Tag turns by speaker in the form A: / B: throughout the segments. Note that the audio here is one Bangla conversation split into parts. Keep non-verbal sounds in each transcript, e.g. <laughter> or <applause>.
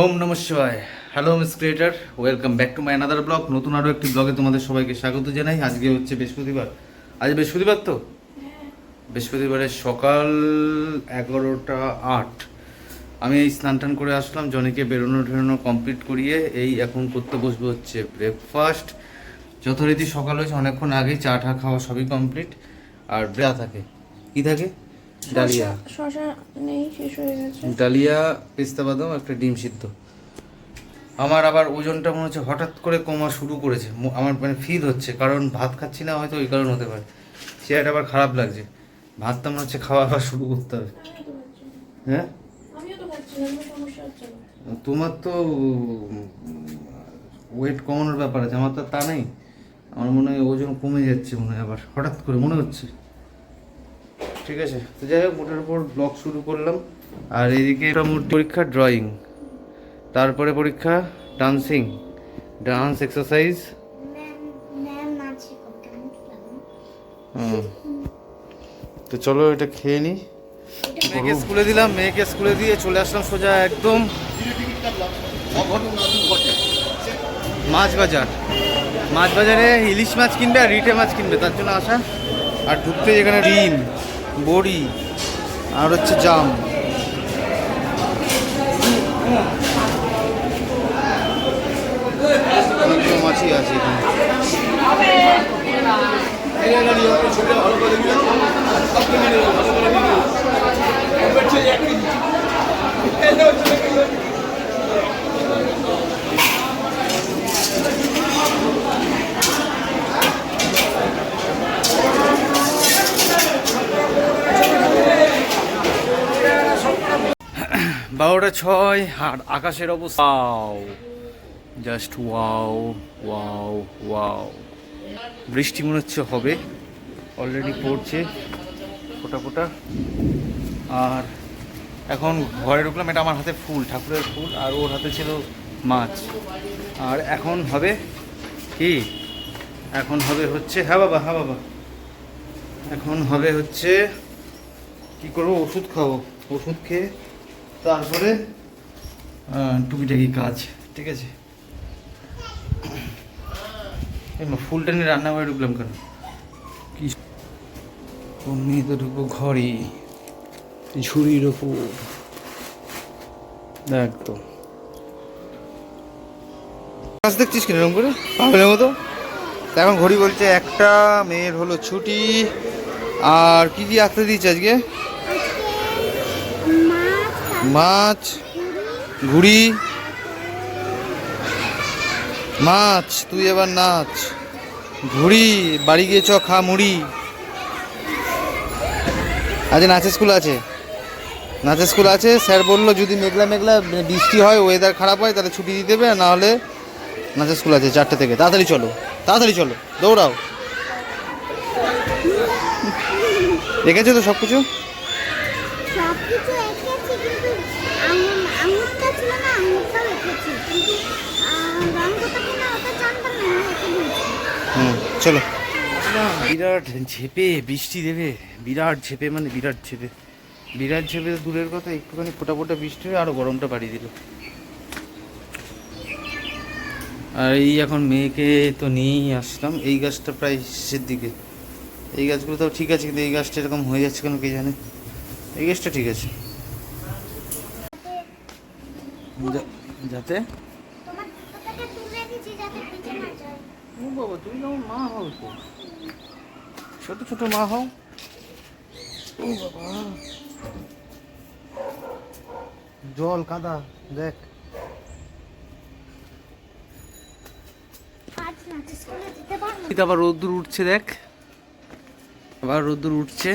A: ওম নমঃ শিবায়। Hello miss creator welcome back to my another blog নতুন আরও একটি ব্লগে তোমাদের সবাইকে স্বাগত জানাই। আজকে হচ্ছে বৃহস্পতিবার। আজ বৃহস্পতিবার তো? বৃহস্পতিবারের সকাল এগারোটা আট। আমি এই স্নান টান করে আসলাম, জনিকে বেরোনো টেরোনো কমপ্লিট করিয়ে এই এখন করতে বসবো হচ্ছে ব্রেকফাস্ট যথারীতি সকাল হয়েছে, অনেকক্ষণ আগেই চা টা খাওয়া সবই কমপ্লিট আর ব্রা থাকে। কী থাকে? ডালিয়া।
B: শশা নেই শেষ হয়ে গেছে।
A: ডালিয়া পেস্তা বাদাম একটা ডিম সিদ্ধ। আমার আবার ওজনটা মনে হচ্ছে হঠাৎ করে কমা শুরু করেছে। আমার মানে ফিল হচ্ছে কারণ ভাত খাচ্ছি না হয়তো ওই কারণ হতে পারে। চেয়ারটা আবার খারাপ লাগছে। ভাতটা মনে হচ্ছে খাওয়া আবার শুরু করতে হবে। হ্যাঁ? তোমার তো ওয়েট কমানোর ব্যাপার আছে। আমার তো তা নেই। আমার মনে হয় ওজন কমে যাচ্ছে মনে হয় আবার। হঠাৎ করে মনে হচ্ছে। ঠিক আছে? তো যাই হোক মোটার উপর ব্লগ শুরু করলাম। আর এদিকে পরীক্ষা ড্রয়িং তারপরে পরীক্ষা ডান্সিং ডান্স এক্সারসাইজ তো চলো এটা খেয়ে নিই মেয়েকে স্কুলে দিলাম মেয়েকে স্কুলে দিয়ে চলে আসলাম সোজা একদম মাছ বাজার মাছ বাজারে ইলিশ মাছ কিনবে আর রিটে মাছ কিনবে তার জন্য আসা। আর ঢুকতে এখানে ডিম। বড়ি আর হচ্ছে জাম মাছই আছে এখানে বারোটা ছয়, আর আকাশের অবস্থা জাস্ট ওয়াও ওয়াও ওয়াও। বৃষ্টি মনে হচ্ছে হবে অলরেডি পড়ছে, ফোটা ফোটা। আর এখন ঘরে ঢুকলাম, এটা আমার হাতে ফুল, ঠাকুরের ফুল, আর ওর হাতে ছিল মাছ। আর এখন হবে কি? এখন হবে হচ্ছে হ্যাঁ বাবা হ্যাঁ বাবা। এখন হবে হচ্ছে, কি করব? ওষুধ খাব। ওষুধ খেয়ে তারপরে? টুকিটাকি কাজ। ঠিক আছে। এই মা, ফুলটা নিয়ে রান্নাঘরে ঢুকলাম কেন? কি অমনি তো ঢুকবো ঘরে। ঝুড়ির ওপর। একদম কাজ দেখছিস কিনা এরকম করে? পাগলের মতো? তা এখন ঘড়ি বলছে একটা মেয়ের হলো ছুটি। আর কি কি আঁকতে দিয়েছে আজকে? মাছ, ঘুড়ি। মাছ, তুই এবার নাচ। ঘুড়ি, বাড়ি গিয়ে চ, খা মুড়ি। আজ নাচের স্কুল আছে? নাচের স্কুল আছে? স্যার বলল, যদি মেঘলা মেঘলা বৃষ্টি হয় ওয়েদার খারাপ হয়, তাহলে ছুটি দিয়ে দেবে, না হলে নাচের স্কুল আছে চারটে থেকে। তাড়াতাড়ি চলো তাড়াতাড়ি চলো, দৌড়াও। দেখেছ তো সব কিছু
C: কিছু এঁকেছি কিন্তু আঙুরটা ছিল না আঙুরটা এঁকেছি। কিন্তু রং কোথাকে না ওটা জানতাম না এঁকে দিয়েছি।
A: হুম চলো। বিরাট ঝেপে বৃষ্টি দেবে। বিরাট ঝেপে মানে বিরাট ঝেপে। বিরাট ঝেপে দূরের কথা একটুখানি ফোটা ফোটা বৃষ্টি হয়ে আরও গরমটা বাড়িয়ে দিল। আর এই এখন মেয়েকে তো নিয়েই আসলাম। এই গাছটা প্রায় শেষের দিকে। এই গাছগুলো তো ঠিক আছে কিন্তু এই গাছটা এরকম হয়ে যাচ্ছে কেন কে জানে? এই গাছটা ঠিক আছে। যাতে? ও বাবা তুমি যেমন মা হও তো। ছোট ছোট মা হও। ও বাবা। জল কাদা দেখ। আবার রোদ্দুর উঠছে দেখ। আবার রোদ্দুর উঠছে।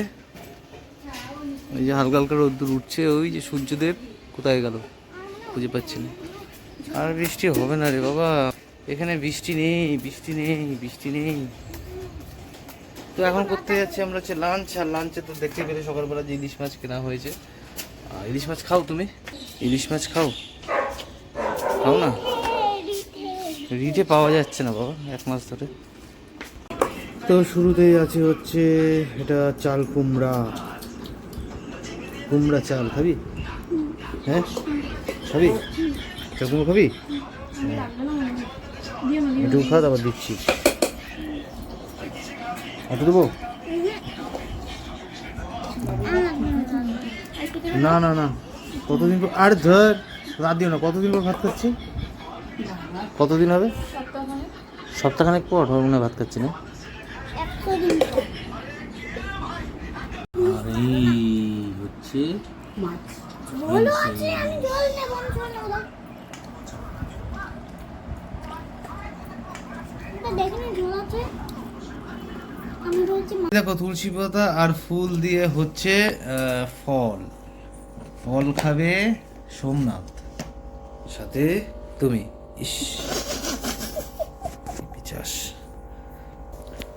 A: ওই যে হালকা হালকা রোদ্দুর উঠছে, ওই যে সূর্যদেব কোথায় গেল? খুঁজে পাচ্ছি না। আর বৃষ্টি হবে না রে বাবা। এখানে বৃষ্টি নেই বৃষ্টি নেই বৃষ্টি নেই। তো এখন করতে যাচ্ছি আমরা হচ্ছে লাঞ্চ আর লাঞ্চে তো দেখতে পেলে সকালবেলা যে ইলিশ মাছ কেনা হয়েছে। ইলিশ মাছ খাও তুমি? ইলিশ মাছ খাও? খাও না? রিটে পাওয়া যাচ্ছে না বাবা, এক মাস ধরে। তো শুরুতেই আছে হচ্ছে এটা চাল কুমড়া। কুমড়া চাল খাবি? হ্যাঁ? খাবি? খাবি
B: না দিয়ে না দিয়ে
A: একটু খা, তারপর দিচ্ছি। একটু দেবো? না না না। কতদিন পর আর ধর, রাত দিও না। কতদিন পর ভাত খাচ্ছি? কতদিন হবে? সপ্তাহখানেক পর হবে মনে ভাত খাচ্ছি না।
C: বলো আছে আমি জল নেব আমি নেব দাও। এটা দেখিনি জল আছে। আমি বলছি মা-
A: দেখো তুলসী পাতা আর ফুল দিয়ে হচ্ছে ফল। ফল খাবে সোমনাথ। সাথে তুমি। ইস। কি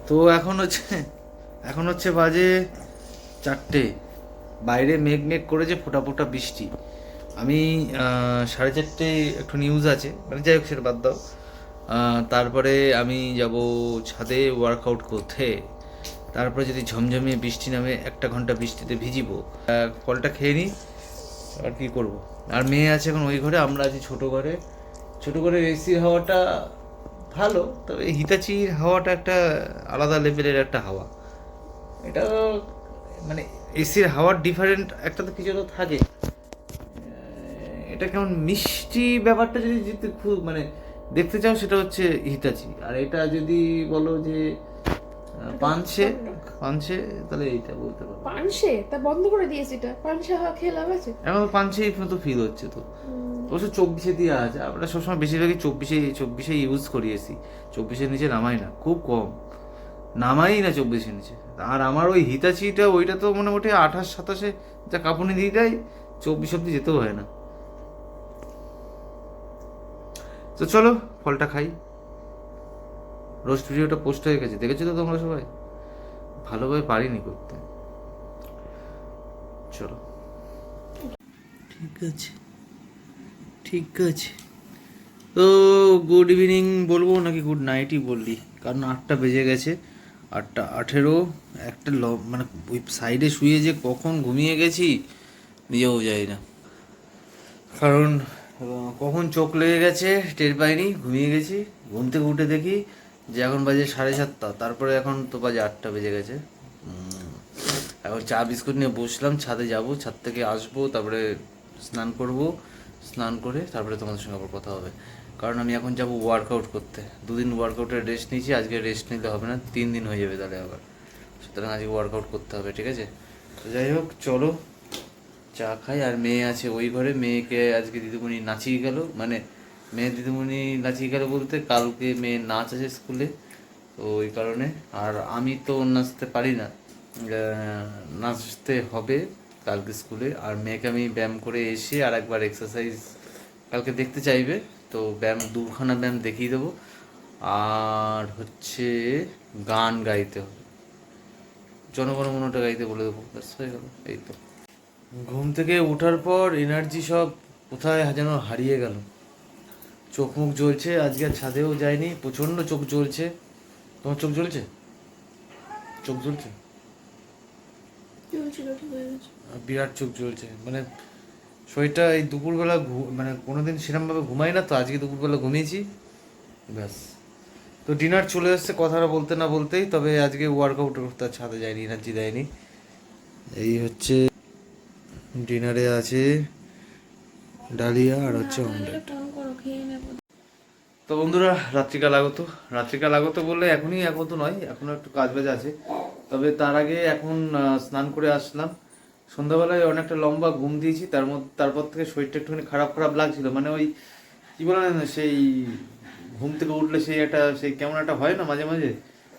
A: তো এখন হচ্ছে এখন হচ্ছে বাজে চারটে। বাইরে মেঘ মেঘ করেছে ফোটা ফোটা বৃষ্টি। আমি সাড়ে চারটে একটু নিউজ আছে মানে যাই হোক সেটা বাদ দাও। তারপরে আমি যাব ছাদে ওয়ার্কআউট করতে। তারপরে যদি ঝমঝমিয়ে বৃষ্টি নামে একটা ঘণ্টা বৃষ্টিতে ভিজিব ফলটা খেয়ে নিই, আর কি করব? আর মেয়ে আছে এখন ওই ঘরে, আমরা আছি ছোট ঘরে। ছোট ঘরে এসির হাওয়াটা ভালো, তবে হিতাচির হাওয়াটা একটা আলাদা লেভেলের একটা হাওয়া। এটা মানে এসির হাওয়ার ডিফারেন্ট একটা তো কিছু তো থাকে। এটা কেমন মিষ্টি ব্যাপারটা যদি যদি খুব মানে দেখতে চাও সেটা হচ্ছে হিতাচি। আর এটা যদি বলো যে পানসে পানসে তাহলে এইটা বলতে পারো।
B: পানসে? তা বন্ধ করে দিয়েছি এটা। পানসে হাওয়া খেয়ে লাভ আছে?
A: এখন পানসে তো ফিল হচ্ছে তো। অবশ্য চব্বিশে দিয়ে আছে। আমরা সবসময় বেশিরভাগই চব্বিশে চব্বিশে ইউজ করি এসি চব্বিশের নিচে নামাই না। খুব কম। নামাই না চব্বিশের নিচে। আর আমার ওই হিতাচিটা ওইটা তো মোটামুটি আঠাশ, সাতাশে যা কাঁপুনি দিয়ে দেয়, চব্বিশ অব্দি যেতেও হয় না। তো চলো, ফলটা খাই। রোস্ট ভিডিওটা পোস্ট হয়ে গেছে, দেখেছ তো তোমরা সবাই? ভালোভাবে পারিনি করতে। চলো। ঠিক আছে। ঠিক আছে। তো গুড ইভিনিং বলব নাকি গুড নাইটই বললি? কারণ আটটা বেজে গেছে। আটটা আঠেরো, একটা ল মানে ওই সাইডে শুয়ে যে কখন ঘুমিয়ে গেছি, নিজেও যাই না। কারণ, কখন চোখ লেগে গেছে টের পাইনি, ঘুমিয়ে গেছি, ঘুম থেকে উঠে দেখি যে এখন বাজে সাড়ে সাতটা, তারপরে এখন তো বাজে আটটা বেজে গেছে। এখন চা বিস্কুট নিয়ে বসলাম, ছাদে যাব, ছাদ থেকে আসব, তারপরে স্নান করব, স্নান করে তারপরে তোমাদের সঙ্গে আবার কথা হবে। কারণ আমি এখন যাব ওয়ার্কআউট করতে। দুদিন ওয়ার্কআউটের রেস্ট নিয়েছি, আজকে রেস্ট নিতে হবে না, তিন দিন হয়ে যাবে তাহলে আবার। সুতরাং আজকে ওয়ার্কআউট করতে হবে, ঠিক আছে? তো যাই হোক, চলো, চা খাই। আর মেয়ে আছে ওই ঘরে, মেয়েকে আজকে দিদিমণি নাচিয়ে গেল। মানে মেয়ে দিদিমণি নাচিয়ে গেল বলতে কালকে মেয়ে নাচ আছে স্কুলে, তো ওই কারণে। আর আমি তো নাচতে পারি না। নাচতে হবে কালকে স্কুলে। আর মেয়েকে আমি ব্যায়াম করে এসে আর একবার এক্সারসাইজ কালকে দেখতে চাইবে। তো ব্যায়াম দুখানা ব্যায়াম দেখিয়ে দেবো। আর হচ্ছে গান গাইতে হবে। জনগণ জনগণমনটা গাইতে বলে দেবো। ব্যাস হয়ে গেল এই তো। ঘুম থেকে ওঠার পর এনার্জি সব কোথায় যেন হারিয়ে গেল। চোখ মুখ জ্বলছে আজকে ছাদেও যায়নি। প্রচণ্ড চোখ জ্বলছে। তোমার চোখ জ্বলছে? চোখ জ্বলছে। বিরাট চোখ জ্বলছে। মানে শরীরটা এই দুপুরবেলা মানে কোনোদিন সেরকমভাবে ঘুমাই না তো আজকে দুপুরবেলা ঘুমিয়েছি। ব্যাস। তো ডিনার চলে এসছে কথাটা বলতে না বলতেই তবে আজকে ওয়ার্কআউট করতে ছাদে যায়নি এনার্জি দেয়নি। এই হচ্ছে ডিনারে আছে ডালিয়া আর হচ্ছে অমলেট তো বন্ধুরা রাত্রিকাল আগত। রাত্রিকাল আগত বললে এখনই আগত নয় এখনও একটু কাজ বাজ আছে। তবে তার আগে এখন স্নান করে আসলাম। সন্ধ্যাবেলায় অনেকটা লম্বা ঘুম দিয়েছি, তার মধ্যে, তারপর থেকে শরীরটা একটুখানি খারাপ খারাপ লাগছিল। মানে ওই, কি বলে না, সেই ঘুম থেকে উঠলে সেই একটা, সেই কেমন একটা হয় না মাঝে মাঝে?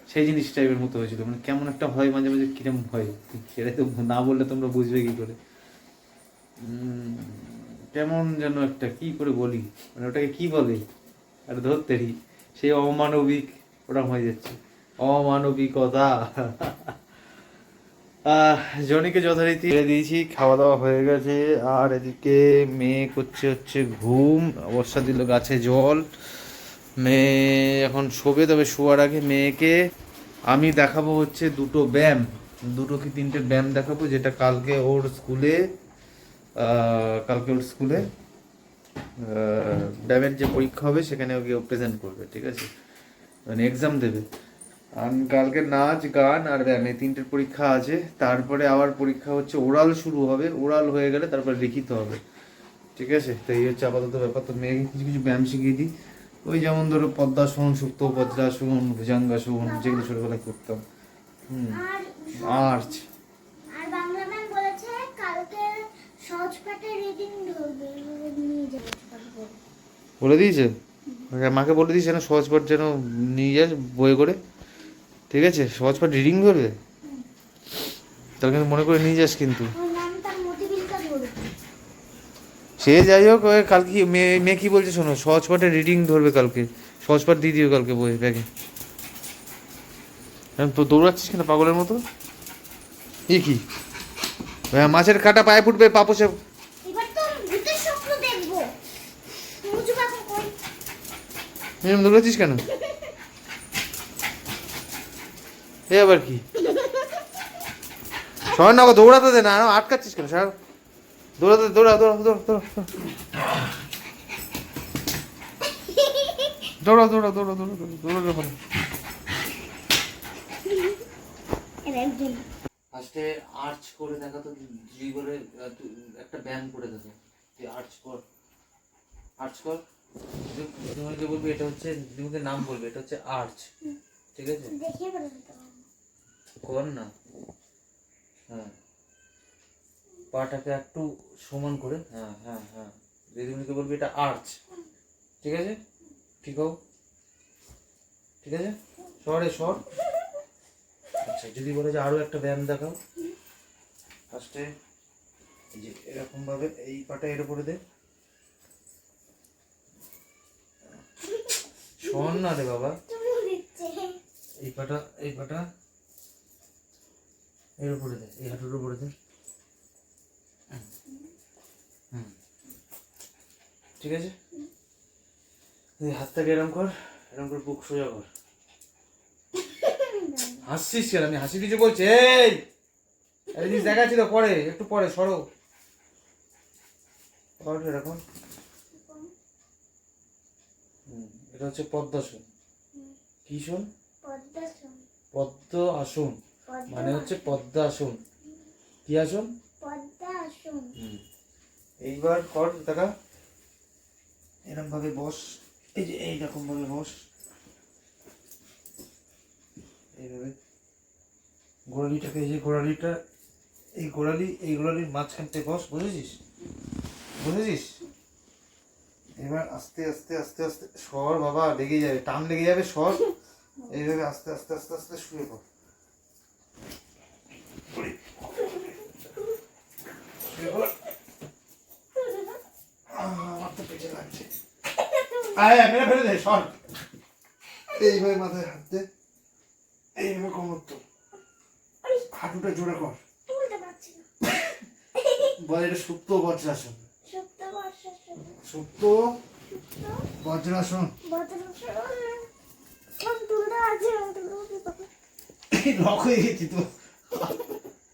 A: সেই জিনিস টাইপের মতো হয়েছিল। মানে কেমন একটা হয় মাঝে মাঝে, কিরম হয়? সেটা তো না বললে তোমরা বুঝবে কি করে। কেমন যেন একটা, কি করে বলি? মানে ওটাকে কি বলে? আর ধরতেরি সেই অমানবিক ওরকম হয়ে যাচ্ছে। অমানবিকতা। জনিকে যথারীতি ছেড়ে দিয়েছি খাওয়া দাওয়া হয়ে গেছে, আর এদিকে মেয়ে করছে হচ্ছে ঘুম অবস্থা দিল গাছে জল। মেয়ে এখন শোবে, তবে শোয়ার আগে মেয়েকে আমি দেখাবো হচ্ছে দুটো ব্যায়াম। দুটো কি তিনটে ব্যায়াম দেখাবো, যেটা কালকে ওর স্কুলে কালকে ওর স্কুলে ব্যায়ামের যে পরীক্ষা হবে, সেখানে ওকে প্রেজেন্ট করবে, ঠিক আছে? মানে এক্সাম দেবে। কালকে নাচ গান আর ব্যায়াম এই তিনটের পরীক্ষা আছে। তারপরে আবার পরীক্ষা হচ্ছে ওরাল শুরু হবে। ওরাল হয়ে গেলে তারপরে লিখিত হবে। ঠিক আছে? তো এই হচ্ছে আপাতত ব্যাপার। তো মেয়েকে কিছু কিছু ব্যায়াম শিখিয়ে দিই। ওই যেমন ধরো পদ্মাসন সুপ্ত পদ্মাসন ভুজাঙ্গাসন যেগুলো ছোটবেলায় করতাম। হুম।
C: আর
A: আর্চ
C: আর বাংলা
A: দিয়েছে? মাকে বলে দিয়েছে না সহজ পাঠ যেন নিয়ে যাস বই করে। ঠিক আছে? সহজ পাঠ রিডিং করবে? তাহলে কিন্তু মনে করে নিয়ে যাস কিন্তু।
C: ধরবে
A: সে যাই হোক কালকে মেয়ে মেয়ে কি বলছে শোনো? সহজ পাঠে রিডিং ধরবে কালকে। সহজ পাঠ দিয়ে দিও কালকে বই ব্যাগে। তো দৌড়াচ্ছিস কেন পাগলের মতো? এ কি? মাছের কাটা পায়ে ফুটবে পাপসে এরকম দৌড়াচ্ছিস কেন? এ আবার কি? সবাই না দৌড়াতে দে না আটকাচ্ছিস কেন? সার। দৌড়াতে দৌড়া দৌড়া দৌড়া দৌড়া দৌড়া। দৌড়া দৌড়া দৌড়া দৌড়া দৌড়া দৌড়া
C: এর একজন
A: ফার্স্টে আর্চ করে দেখা তো দুই করে একটা ব্যায়াম করে দেখো। তুই আর্চ কর। আর্চ কর। তোমাকে বলবি এটা হচ্ছে তোমাকে নাম বলবে এটা হচ্ছে আর্চ ঠিক আছে? কর না? হ্যাঁ। পাটাকে একটু সমান করে। হ্যাঁ হ্যাঁ হ্যাঁ। দিদিমণিকে বলবি এটা আর্চ ঠিক আছে? ঠিক হোক ঠিক আছে? সরে সর। আচ্ছা যদি বলে যে আরও একটা ব্যায়াম দেখাও। ফার্স্টে এই যে এরকমভাবে এই পাটা এর উপরে দে। শোন না রে বাবা। এই পাটা এই পাটা। এর উপরে দে এই হাঁটুর উপরে দে। হুম। ঠিক আছে? তুই হাতটাকে এরম কর এরম করে বুক সোজা কর। হাসছিস কেন? আমি হাসি কিছু বলছি? এই! এই জিনিস দেখাচ্ছি তো পরে একটু পরে সরো। কর এরকম। হুম, এটা হচ্ছে পদ্মাসন। কি শোন?
C: পদ্মাসন।
A: পদ্ম আসন মানে হচ্ছে পদ্মা আসন। কি আসন?
C: পদ্মাসন
A: এইবার কর দেখা এরকম ভাবে বস। এই যে এইরকম ভাবে বস। এইভাবে। গোড়ালিটাকে এই যে গোড়ালিটা এই গোড়ালি এই গোড়ালির মাঝখান থেকে বস বুঝেছিস? বুঝেছিস? এবার আস্তে আস্তে আস্তে আস্তে সর বাবা লেগে যাবে টান লেগে যাবে সর এইভাবে আস্তে আস্তে আস্তে আস্তে শুয়ে পড়। আমার তো পেটে লাগছে আয় আয়, মেরে ফেলে দে সর। এইভাবে মাথায় হাত দে এইভাবে কোমর তো হাঁটুটা জোরে কর। বল এটা সুপ্ত বজ্রাসন।
C: সপ্ত
A: বজ্রাসন। লক <laughs> হয়ে গেছি তো।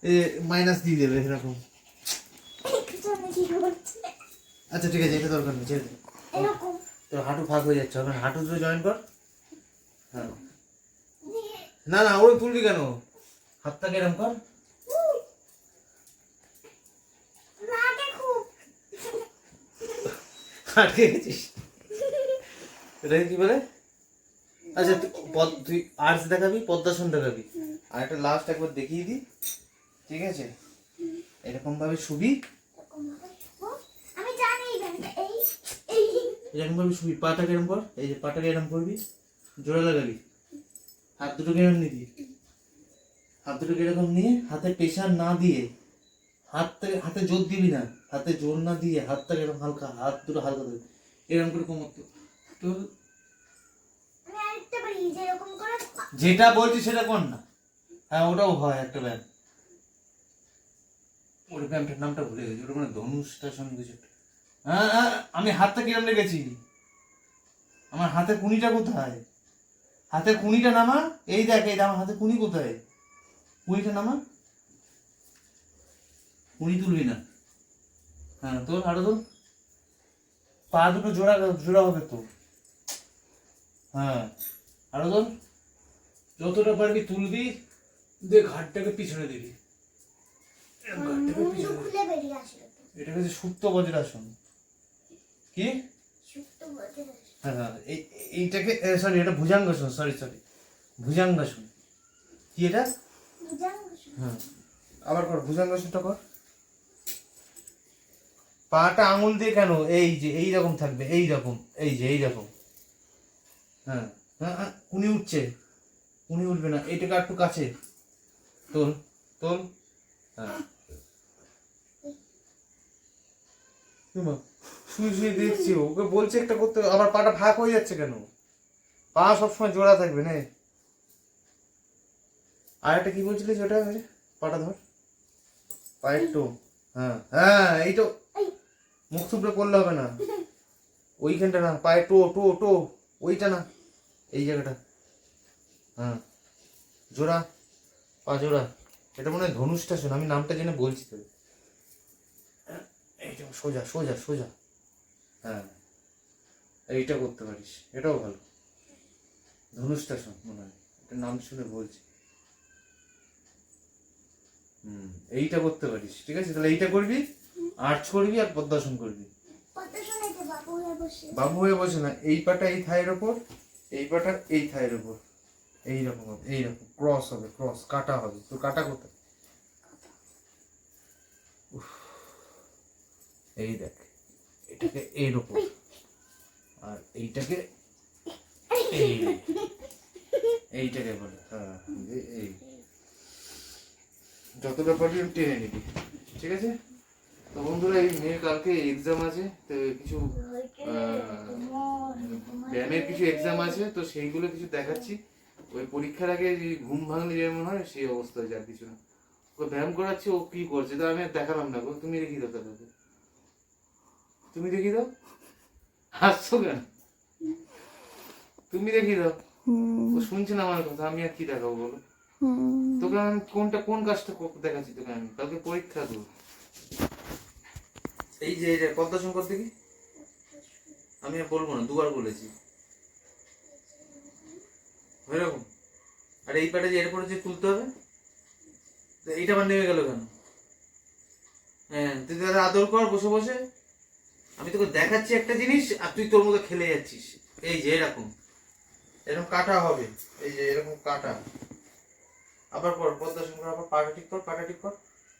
A: এ মাইনাস দিয়ে দেবে এরকম। আচ্ছা ঠিক আছে এটা দরকার নেই ছেড়ে তোর হাঁটু ফাঁক হয়ে যাচ্ছে এখন হাঁটু ধরে জয়েন কর। হ্যাঁ। না না ওই তুলবি কেন? হাতটাকে এরম কর? আটকে গেছিস? এটাকে কি বলে? আচ্ছা তুই পদ- তুই আর্টস দেখাবি পদ্মাসন দেখাবি। আর একটা লাস্ট একবার দেখিয়ে দি ঠিক আছে? এরকম ভাবে শুবি
C: এরকম ভাবে ও, আমি জানি এই ব্যাপারটা এই এই
A: এরকম ভাবে শুবি পাটাকে এরকম কর এই যে পাটাকে এরকম করবি জোরে লাগাবি। হাত দুটোকে এরকম নিবি। হাত দুটোকে এরকম নিয়ে হাতে প্রেশার না দিয়ে হাতটাকে হাতে জোর দিবি না হাতে জোর না দিয়ে হাতটাকে এরকম হালকা হাত দুটো হালকা দেবে এরকম করে কোমর তো যেটা বলছি সেটা কর না। হ্যাঁ ওটাও হয় একটা ব্যায়াম। ওই ব্যায়ামটার নামটা ভুলে গেছি ওটা মানে ধনুষটার সঙ্গে কিছু আমি হাতটা কিরম লেগেছি আমার হাতে কুনিটা কোথায়? হাতে কুনিটা নামা? এই দেখ এই আমার হাতে কুনি কোথায়? কুনিটা নামা? কুনি তুলবি না। হ্যাঁ তোর আরও তোর পা দুটো জোড়া জোড়া হবে তো। হ্যাঁ আরও তোর যতটা পারবি তুলবি দিয়ে ঘাটটাকে পিছনে দিবি। ঘাটটাকে পিছনে সুপ্ত বজ্রাসন। কি? হ্যাঁ হ্যাঁ এই এইটাকে সরি এটা ভুজাঙ্গাসন সরি সরি ভুজাঙ্গাসন কি এটা? হ্যাঁ আবার কর ভুজাঙ্গাসনটা কর। পাটা আঙুল দিয়ে কেন? এই যে এই রকম থাকবে এই রকম এই যে এই রকম। হ্যাঁ হ্যাঁ হ্যাঁ উনি উঠছে। উনি উঠবে না এইটাকে একটু কাছে। তোল তোল। হ্যাঁ। শুয়ে শুয়ে দেখছি, ওকে বলছে একটা করতে আবার পাটা ভাগ হয়ে যাচ্ছে কেন? পা সবসময় জোড়া থাকবে, না। আর একটা কি বলছিলিস ওটা পাটা ধর। পায়ের টো হ্যাঁ হ্যাঁ এই তো। মুখ থুবড়ে করলে হবে না। ওইখানটা না, পায়ে টো টো টো, ওইটা না, এই জায়গাটা। হ্যাঁ জোড়া, পা জোড়া। এটা মনে হয় ধনুষটা শোন, আমি নামটা জেনে বলছি তো সোজা সোজা সোজা। হ্যাঁ। এইটা করতে পারিস এটাও ভালো। ধনুষটা শোন মনে হয়। এটা নাম শুনে বলছি। হুম এইটা করতে পারিস ঠিক আছে? তাহলে এইটা করবি আর্চ করবি আর পদ্মাসন করবি।
C: বাবু হয়ে বসে
A: না এই পাটা এই থায়ের ওপর এই পাটা এই থায়ের ওপর। এইরকম হবে এইরকম ক্রস হবে ক্রস কাটা হবে। তো কাটা কোথায়? উফ, এই দেখ, এটাকে এর আর এইটাকে এই এইটাকে বলে হ্যাঁ এই- যতটা পারবি টেনে নিবি, ঠিক আছে? তো বন্ধুরা, এই মেয়ের কালকে এক্সাম আছে, তো কিছু ব্যায়ামের কিছু এক্সাম আছে, তো সেইগুলো কিছু দেখাচ্ছি। ওই পরীক্ষার আগে যে ঘুম ভাঙলে যেমন হয়, সেই অবস্থা হয়েছে আর কিছু না। ও ব্যায়াম করাচ্ছি, ও কি করছে, তো আমি দেখালাম না গো, তুমি দেখি দাও তাহলে। তুমি দেখি দাও। হাসছো কেন? তুমি দেখি দাও। ও শুনছে না আমার কথা আমি আর কি দেখাবো বলো? তোকে আমি কোনটা কোন কাজটা দেখাচ্ছি তোকে আমি? কালকে পরীক্ষা দেবো। এই যে এই যে পদ্মাসন করতে কি আমি আর বলব না দুবার বলেছি। এরকম? আর এই প্যাটে যে এরপরে যে তুলতে হবে? তো এইটা আবার নেমে গেল কেন? হ্যাঁ তুই তাহলে আদর কর বসে বসে। আমি তোকে দেখাচ্ছি একটা জিনিস আর তুই তোর মতো খেলে যাচ্ছিস। এই যে এরকম। এরকম কাটা হবে। এই যে এরকম কাটা। আবার পর পদ্মাসন কর আবার পাটা ঠিক কর পাটা ঠিক কর।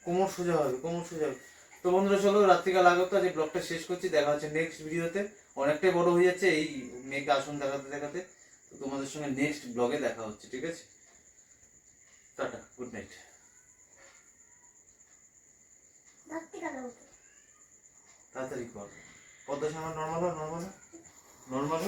A: কোমর সোজা হবে কোমর সোজা হবে। তো বন্ধুরা চলো রাত্রিকাল আগত আজ এই ব্লগটা শেষ করছি দেখা হচ্ছে নেক্সট ভিডিওতে। অনেকটাই বড় হয়ে যাচ্ছে এই মেয়েকে আসন দেখাতে দেখাতে। তো তোমাদের সঙ্গে নেক্সট ব্লগে দেখা হচ্ছে ঠিক আছে? টাটা গুড নাইট তাড়াতাড়ি কর। পদ্মা সামনে নর্মাল নর্মাল নর্মাল